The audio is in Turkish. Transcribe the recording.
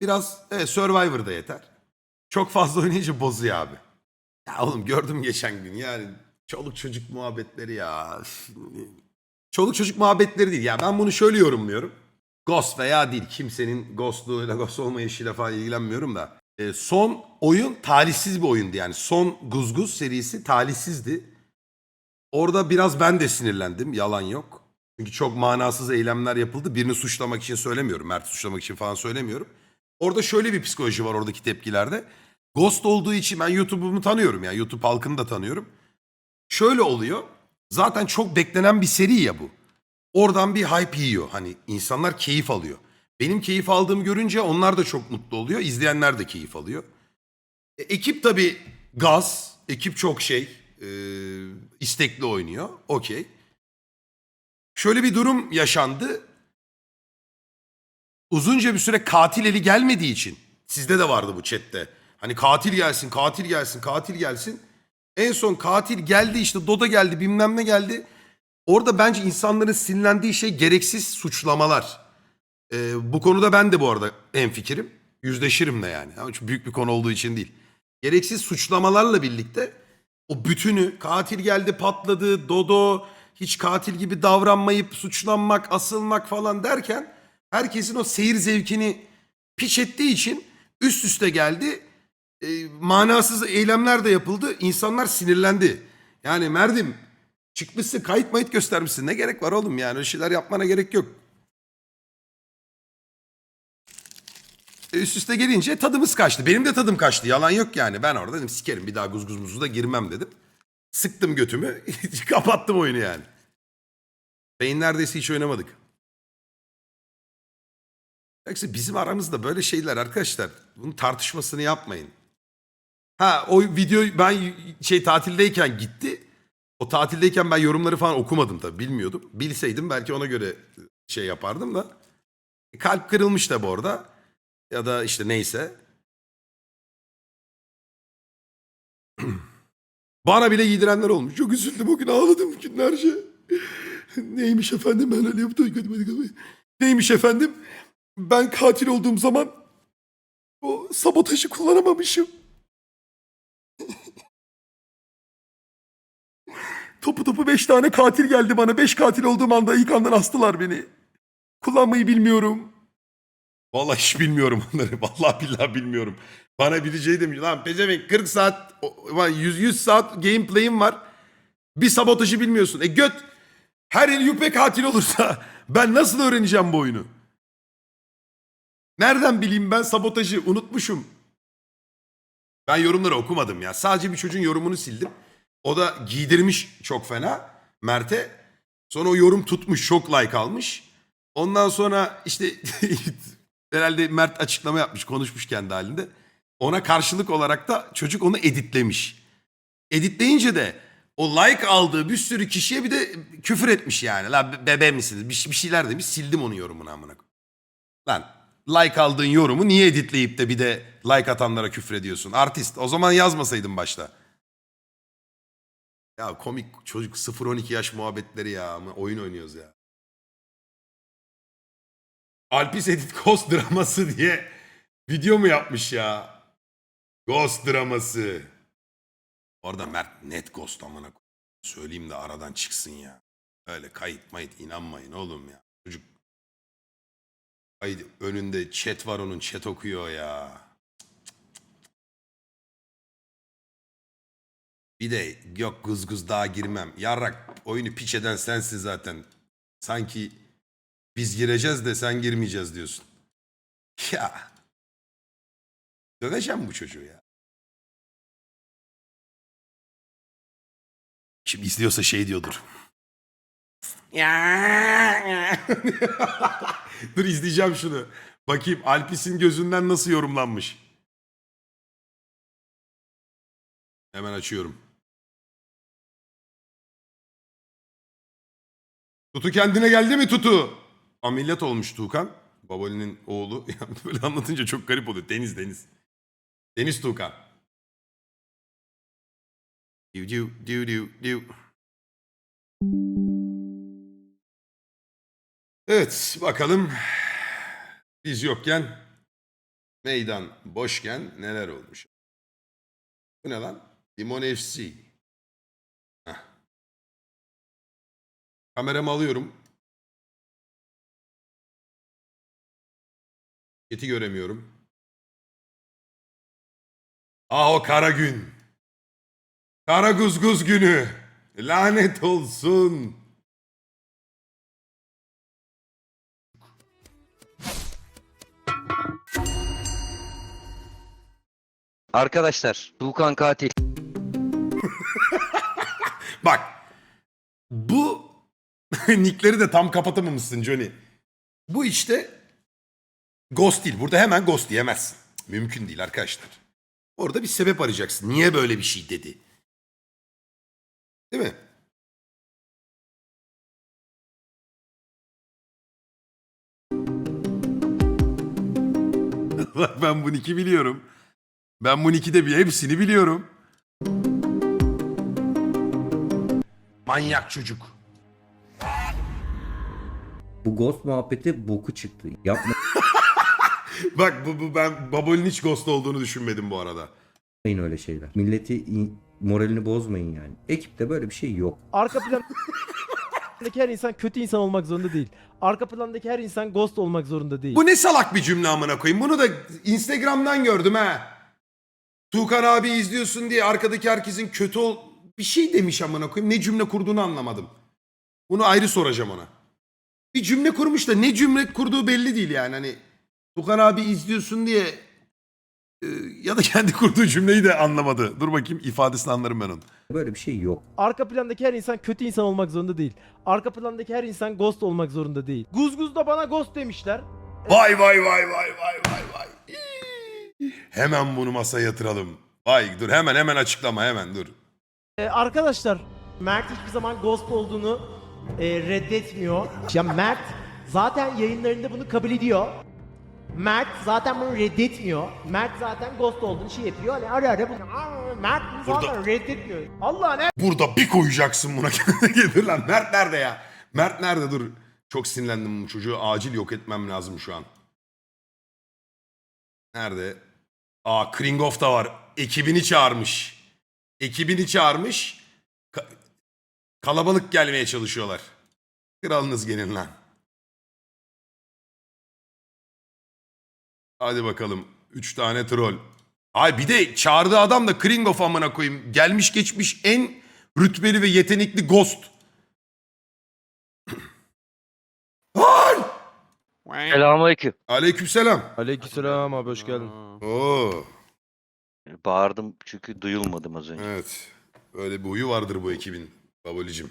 Biraz evet, Survivor'da yeter. Çok fazla oynayınca bozuyor abi. Ya oğlum gördüm geçen gün yani çoluk çocuk muhabbetleri ya. Çoluk çocuk muhabbetleri değil ya ben bunu şöyle yorumluyorum. Ghost veya değil kimsenin ghostluğuyla ghost olmayışıyla falan ilgilenmiyorum da. E, son oyun talihsiz bir oyundu yani. Son Guzguz serisi talihsizdi. Orada biraz ben de sinirlendim yalan yok. Çünkü çok manasız eylemler yapıldı. Birini suçlamak için söylemiyorum. Mert'i suçlamak için falan söylemiyorum. Orada şöyle bir psikoloji var oradaki tepkilerde. Ghost olduğu için ben YouTube'umu tanıyorum yani YouTube halkını da tanıyorum. Şöyle oluyor. Zaten çok beklenen bir seri ya bu. Oradan bir hype yiyor. Hani insanlar keyif alıyor. Benim keyif aldığımı görünce onlar da çok mutlu oluyor. İzleyenler de keyif alıyor. E, ekip tabii gaz. Ekip çok şey. e, istekli oynuyor. Okey. Şöyle bir durum yaşandı. Uzunca bir süre katil eli gelmediği için sizde de vardı bu chatte. Hani katil gelsin, katil gelsin, katil gelsin. En son katil geldi işte Doda geldi bilmem ne geldi. Orada bence insanların sinirlendiği şey gereksiz suçlamalar. Ee, bu konuda ben de bu arada en fikrim. Yüzleşirim de yani. Ama çok büyük bir konu olduğu için değil. Gereksiz suçlamalarla birlikte o bütünü katil geldi patladı Dodo hiç katil gibi davranmayıp suçlanmak asılmak falan derken herkesin o seyir zevkini piç ettiği için üst üste geldi. E, manasız eylemler de yapıldı. İnsanlar sinirlendi. Yani Merdim çıkmışsın kayıt mayıt göstermişsin. Ne gerek var oğlum yani öyle şeyler yapmana gerek yok. E, Üst üste gelince tadımız kaçtı. Benim de tadım kaçtı. Yalan yok yani. Ben orada dedim sikerim bir daha guzguz muzu da girmem dedim. Sıktım götümü. kapattım oyunu yani. Beyin neredeyse hiç oynamadık. Yoksa bizim aramızda böyle şeyler arkadaşlar. Bunun tartışmasını yapmayın. Ha o video ben şey tatildeyken gitti. O tatildeyken ben yorumları falan okumadım tabii bilmiyordum. Bilseydim belki ona göre şey yapardım da. Kalp kırılmış tabi orada. Ya da işte neyse. Bana bile giydirenler olmuş. Çok üzüldüm o gün ağladım günlerce. Neymiş efendim ben öyle yaptım. Neymiş efendim? Ben katil olduğum zaman o sabotajı kullanamamışım. topu topu beş tane katil geldi bana. Beş katil olduğum anda ilk andan astılar beni. Kullanmayı bilmiyorum. Vallahi hiç bilmiyorum onları. Vallahi billahi bilmiyorum. Bana biri şey demiş. Lan pezevenk 40 saat, o- ulan 100, 100 saat gameplay'im var. Bir sabotajı bilmiyorsun. E göt her el yüpe katil olursa ben nasıl öğreneceğim bu oyunu? Nereden bileyim ben sabotajı unutmuşum. Ben yorumları okumadım ya. Sadece bir çocuğun yorumunu sildim. O da giydirmiş çok fena Mert'e. Sonra o yorum tutmuş çok like almış. Ondan sonra işte herhalde Mert açıklama yapmış konuşmuş kendi halinde. Ona karşılık olarak da çocuk onu editlemiş. Editleyince de o like aldığı bir sürü kişiye bir de küfür etmiş yani. La be- bebe misiniz? Bir, bir şeyler demiş. Sildim onun yorumunu amına. Lan like aldığın yorumu niye editleyip de bir de like atanlara küfür ediyorsun? Artist. O zaman yazmasaydın başta. Ya komik çocuk 0-12 yaş muhabbetleri ya. Oyun oynuyoruz ya. Alpis Edit Ghost draması diye video mu yapmış ya? Ghost draması. Orada Mert net Ghost amına. Söyleyeyim de aradan çıksın ya. Öyle kayıt mayıt inanmayın oğlum ya. Çocuk Haydi önünde chat var onun chat okuyor ya. Bir de yok gız gız daha girmem. Yarrak oyunu piç eden sensin zaten. Sanki biz gireceğiz de sen girmeyeceğiz diyorsun. Ya. Döveceğim bu çocuğu ya. Şimdi izliyorsa şey diyordur. Ya. Dur izleyeceğim şunu. Bakayım Alpis'in gözünden nasıl yorumlanmış. Hemen açıyorum. Tutu kendine geldi mi Tutu? Ameliyat olmuş Tuğkan. Babali'nin oğlu. Yani böyle anlatınca çok garip oluyor. Deniz Deniz. Deniz Tuğkan. Diu diu diu diu diu. Evet bakalım biz yokken meydan boşken neler olmuş. Bu ne lan? Limon FC. Heh. Kameramı alıyorum. Chat'i göremiyorum. Ah o kara gün. Kara guzguz günü. Lanet olsun. Arkadaşlar Tuğkan katil. Bak. Bu nickleri de tam kapatamamışsın Johnny. Bu işte ghost değil. Burada hemen ghost diyemezsin. Mümkün değil arkadaşlar. Orada bir sebep arayacaksın. Niye böyle bir şey dedi? Değil mi? Bak ben bu nick'i biliyorum. Ben bu nick'i de bir hepsini biliyorum. Manyak çocuk. Bu ghost muhabbeti boku çıktı. Yapmayın Bak bu, bu ben Babol'ün hiç ghost olduğunu düşünmedim bu arada. öyle şeyler. Milleti in- moralini bozmayın yani. Ekipte böyle bir şey yok. Arka plandaki her insan kötü insan olmak zorunda değil. Arka plandaki her insan ghost olmak zorunda değil. Bu ne salak bir cümle amına koyayım. Bunu da Instagram'dan gördüm ha. Tuğkan abi izliyorsun diye arkadaki herkesin kötü ol... Bir şey demiş amına koyayım. Ne cümle kurduğunu anlamadım. Bunu ayrı soracağım ona. Bir cümle kurmuş da ne cümle kurduğu belli değil yani. Hani Tuğkan abi izliyorsun diye e, ya da kendi kurduğu cümleyi de anlamadı. Dur bakayım ifadesini anlarım ben onu. Böyle bir şey yok. Arka plandaki her insan kötü insan olmak zorunda değil. Arka plandaki her insan ghost olmak zorunda değil. Guzguz da bana ghost demişler. Vay vay vay vay vay vay vay. Hemen bunu masaya yatıralım. Vay dur hemen hemen açıklama hemen dur. Ee, arkadaşlar Mert hiçbir zaman ghost olduğunu e, reddetmiyor. Ya Mert zaten yayınlarında bunu kabul ediyor. Mert zaten bunu reddetmiyor. Mert zaten ghost olduğunu şey yapıyor. Hani ara ara bunu Aa, Mert bunu zaten reddetmiyor. Allah ne? Burada bir koyacaksın buna. dur lan Mert nerede ya? Mert nerede dur. Çok sinirlendim bu çocuğu acil yok etmem lazım şu an. Nerede? Aa Kringhoff da var. Ekibini çağırmış. Ekibini çağırmış. Ka- kalabalık gelmeye çalışıyorlar. Kralınız gelin lan. Hadi bakalım. Üç tane troll. Ay bir de çağırdığı adam da Kringhoff amına koyayım. Gelmiş geçmiş en rütbeli ve yetenekli ghost. Lan! Selamünaleyküm. Aleykümselam. Aleykümselam abi hoş geldin. Oo, Bağırdım çünkü duyulmadım az önce. evet. Böyle bir huyu vardır bu ekibin. Babalicim.